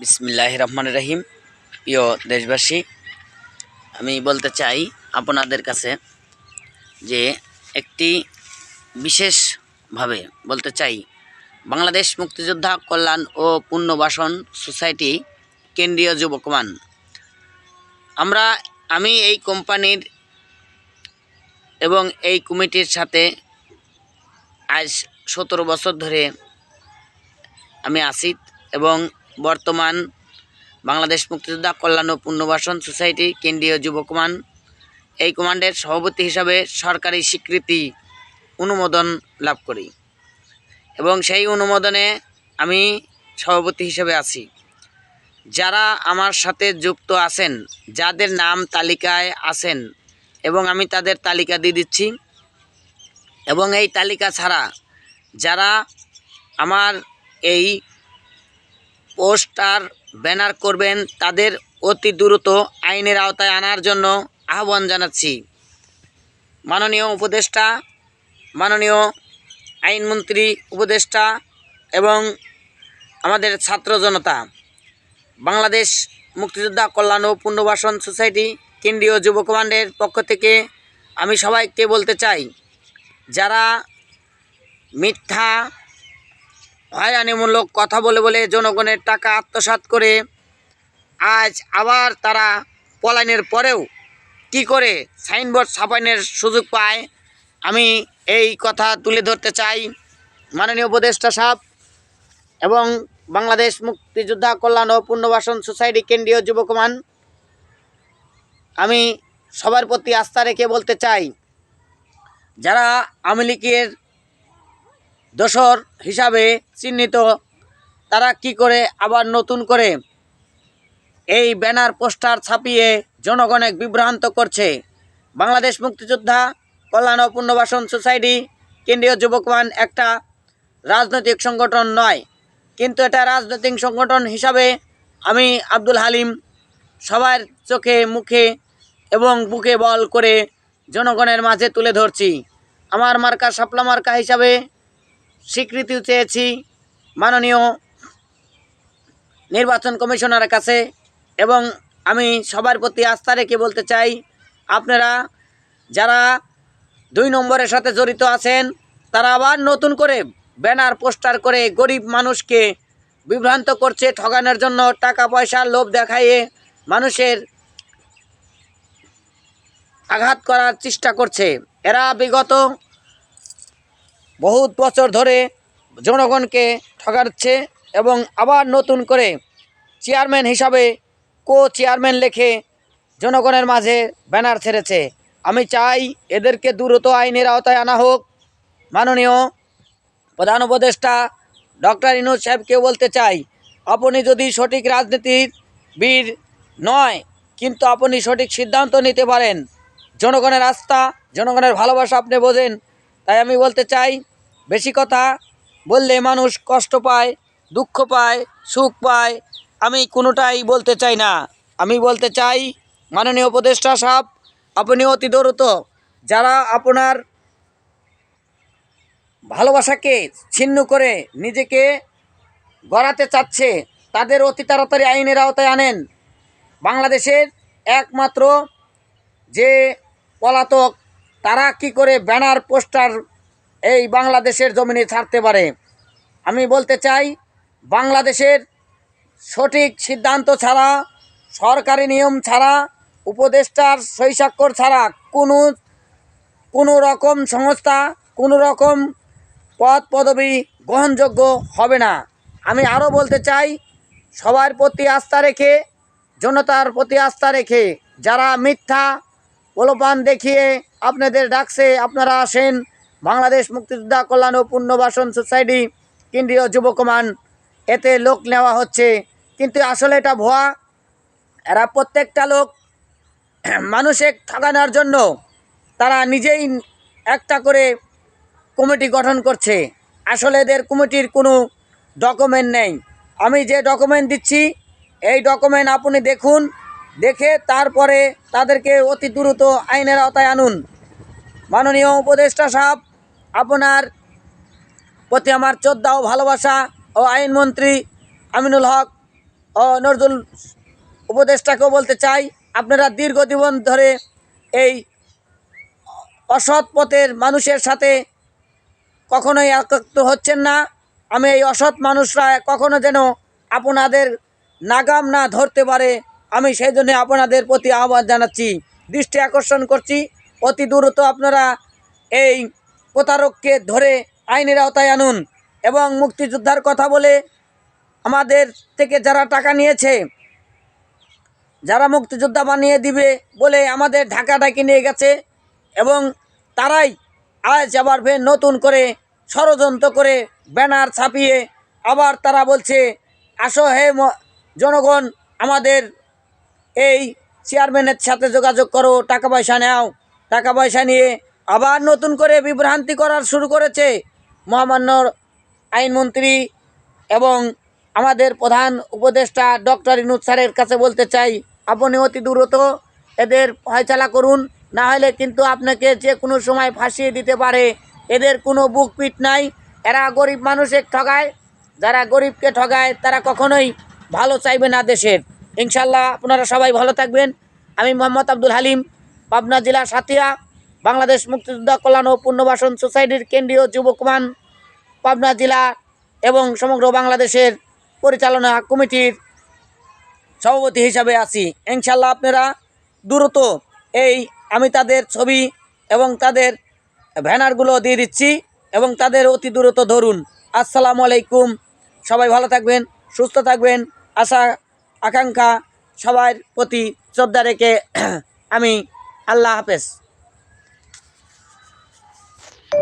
বিসমিল্লাহ রহমান রহিম প্রিয় দেশবাসী, আমি বলতে চাই আপনাদের কাছে যে একটি বিশেষভাবে বলতে চাই, বাংলাদেশ মুক্তিযোদ্ধা কল্যাণ ও পুনর্বাসন সোসাইটি কেন্দ্রীয় যুবকমান আমরা, আমি এই কোম্পানির এবং এই কমিটির সাথে আজ সতেরো বছর ধরে আমি আছি এবং বর্তমান বাংলাদেশ মুক্তিযোদ্ধা কল্যাণ ও পুনর্বাসন সোসাইটি কেন্দ্রীয় যুব কমান এই কমান্ডের সভাপতি হিসাবে সরকারি স্বীকৃতি অনুমোদন লাভ করি এবং সেই অনুমোদনে আমি সভাপতি হিসেবে আছি। যারা আমার সাথে যুক্ত আছেন, যাদের নাম তালিকায় আছেন এবং আমি তাদের তালিকা দিয়ে দিচ্ছি এবং এই তালিকা ছাড়া যারা আমার এই পোস্টার, ব্যানার করবেন তাদের অতি দ্রুত আইনের আওতায় আনার জন্য আহ্বান জানাচ্ছি। মাননীয় উপদেষ্টা, মাননীয় আইনমন্ত্রী উপদেষ্টা এবং আমাদের ছাত্র জনতা, বাংলাদেশ মুক্তিযোদ্ধা কল্যাণ ও পুনর্বাসন সোসাইটি, কেন্দ্রীয় যুব কমান্ডের পক্ষ থেকে আমি সবাইকে বলতে চাই, যারা মিথ্যা হয়রানিমূলক কথা বলে বলে জনগণের টাকা আত্মসাৎ করে আজ আবার তারা পলায়নের পরেও কি করে সাইনবোর্ড ছাপানোর সুযোগ পায়, আমি এই কথা তুলে ধরতে চাই। মাননীয় উপদেষ্টা সাহেব এবং বাংলাদেশ মুক্তিযোদ্ধা কল্যাণ ও পুনর্বাসন সোসাইটি কেন্দ্রীয় যুবকমান আমি সবার প্রতি আস্থা রেখে বলতে চাই, যারা আওয়ামী লীগের দোসর হিসাবে চিহ্নিত। তারা কি করে আবার নতুন করে এই ব্যানার, পোস্টার ছাপিয়ে জনগণের বিভ্রান্ত করছে? বাংলাদেশ মুক্তিযোদ্ধা কল্যাণ পুনর্বাসন সোসাইটি কেন্দ্রীয় যুবকমান একটা রাজনৈতিক সংগঠন নয়, কিন্তু এটা রাজনৈতিক সংগঠন হিসাবে আমি আব্দুল হালিম সবার চোখে, মুখে এবং বুকে বল করে জনগণের মাঝে তুলে ধরছি। আমার মার্কা শাপলা মার্কা হিসাবে স্বীকৃতি চেয়েছি, মাননীয় নির্বাচন কমিশনারের কাছে এবং আমি সবার প্রতি আস্থা রেখে বলতে চাই, আপনারা যারা দুই নম্বরের সাথে জড়িত আছেন, তারা আবার নতুন করে ব্যানার, পোস্টার করে গরিব মানুষকে বিভ্রান্ত করছে, ঠগানোর জন্য টাকা পয়সার লোভ দেখাইয়ে মানুষের আঘাত করার চেষ্টা করছে। এরা বিগত বহুত বছর ধরে জনগণকে ঠগাচ্ছে এবং আবার নতুন করে চেয়ারম্যান হিসাবে কো চেয়ারম্যান লেখে জনগণের মাঝে ব্যানার ছেড়েছে। আমি চাই এদেরকে দ্রুত আইনের আওতায় আনা হোক। মাননীয় প্রধান উপদেষ্টা ডক্টর ইনুজ সাহেবকে বলতে চাই, আপনি যদি সঠিক রাজনীতির বীর নয়, কিন্তু আপনি সঠিক সিদ্ধান্ত নিতে পারেন। জনগণের আস্থা, জনগণের ভালোবাসা আপনি বোঝেন। তাই আমি বলতে চাই বেশি কথা বললে মানুষ কষ্ট পায়, দুঃখ পায়, সুখ পায়। আমি কোনোটাই বলতে চাই না। আমি বলতে চাই, মাননীয় উপদেষ্টা সাহেব আপনি অতি দ্রুত, যারা আপনার ভালোবাসাকে ছিন্ন করে নিজেকে গড়াতে চাচ্ছে, তাদের অতি তাড়াতাড়ি আইনের আওতায় আনেন। বাংলাদেশের একমাত্র যে পলাতক, তারা কি করে ব্যানার, পোস্টার এই বাংলাদেশের জমিনে ছাড়তে পারে। আমি বলতে চাই, বাংলাদেশের সঠিক সিদ্ধান্ত ছাড়া, সরকারি নিয়ম ছাড়া, উপদেষ্টার স্বাক্ষর ছাড়া কোনো কোনো রকম সংস্থা, কোনো রকম পদ পদবি গ্রহণযোগ্য হবে না। আমি আরও বলতে চাই, সবার প্রতি আস্থা রেখে, জনতার প্রতি আস্থা রেখে যারা মিথ্যা প্রলোপান দেখিয়ে আপনাদের ডাকছে, আপনারা আসেন বাংলাদেশ মুক্তিযোদ্ধা কল্যাণ ও পুনর্বাসন সোসাইটি কেন্দ্রীয় যুব কমান এতে লোক নেওয়া হচ্ছে। কিন্তু আসলে এটা ভুয়া। এরা প্রত্যেকটা লোক মানুষের ঠকানোর জন্য তারা নিজেই একটা করে কমিটি গঠন করছে। আসলে এদের কমিটির কোনো ডকুমেন্ট নেই। আমি যে ডকুমেন্ট দিচ্ছি, এই ডকুমেন্ট আপনি দেখুন, দেখে তারপরে তাদেরকে অতি দ্রুত আইনের আওতায় আনুন। মাননীয় উপদেষ্টা সাহেব আপনার প্রতি আমার শ্রদ্ধা ও ভালোবাসা ও আইনমন্ত্রী আমিনুল হক ও নজরুল উপদেষ্টাকেও বলতে চাই, আপনারা দীর্ঘজীবন ধরে এই অসৎ পথের মানুষের সাথে কখনোই একাত্ম হচ্ছেন না। আমি এই অসৎ মানুষরা কখনো যেন আপনাদের নাগাম না ধরতে পারে, আমি সেই জন্য আপনাদের প্রতি আহ্বান জানাচ্ছি, দৃষ্টি আকর্ষণ করছি। অতি দ্রুত আপনারা এই প্রতারককে ধরে আইনের আওতায় আনুন এবং মুক্তিযোদ্ধার কথা বলে আমাদের থেকে যারা টাকা নিয়েছে, যারা মুক্তিযোদ্ধা বানিয়ে দিবে বলে আমাদের ঢাকা ঢাকি নিয়ে গেছে এবং তারাই আজ আবার ফের নতুন করে ষড়যন্ত্র করে ব্যানার ছাপিয়ে আবার তারা বলছে, আসো হে জনগণ, আমাদের এই চেয়ারম্যানের সাথে যোগাযোগ করো, টাকা পয়সা নাও। টাকা পয়সা নিয়ে আবার নতুন করে বিভ্রান্তি করার শুরু করেছে মহামান্য আইনমন্ত্রী এবং আমাদের প্রধান উপদেষ্টা ডক্টর ইনুদ স্যারের কাছে বলতে চাই, আপনি অতি দ্রুত এদের ফয়চালা করুন, না হলে কিন্তু আপনাকে যে কোনো সময় ফাঁসিয়ে দিতে পারে। এদের কোনো বুক পিট নাই। এরা গরিব মানুষের ঠগায়। যারা গরিবকে ঠগায়, তারা কখনোই ভালো চাইবে না দেশের। ইনশাল্লাহ আপনারা সবাই ভালো থাকবেন। আমি মোহাম্মদ আব্দুল হালিম, পাবনা জেলা সাতিয়া। বাংলাদেশ মুক্তিযোদ্ধা কল্যাণ ও পুনর্বাসন সোসাইটির কেন্দ্রীয় যুবকমান পাবনা জেলা এবং সমগ্র বাংলাদেশের পরিচালনা কমিটির সভাপতি হিসাবে আছি। ইনশাল্লাহ আপনারা দ্রুত এই আমি তাদের ছবি এবং তাদের ব্যানারগুলো দিয়ে দিচ্ছি এবং তাদের অতি দ্রুত ধরুন। আসসালামু আলাইকুম। সবাই ভালো থাকবেন, সুস্থ থাকবেন। আশা, আকাঙ্ক্ষা সবার প্রতি শ্রদ্ধা রেখে আমি আল্লাহ হাফেজ।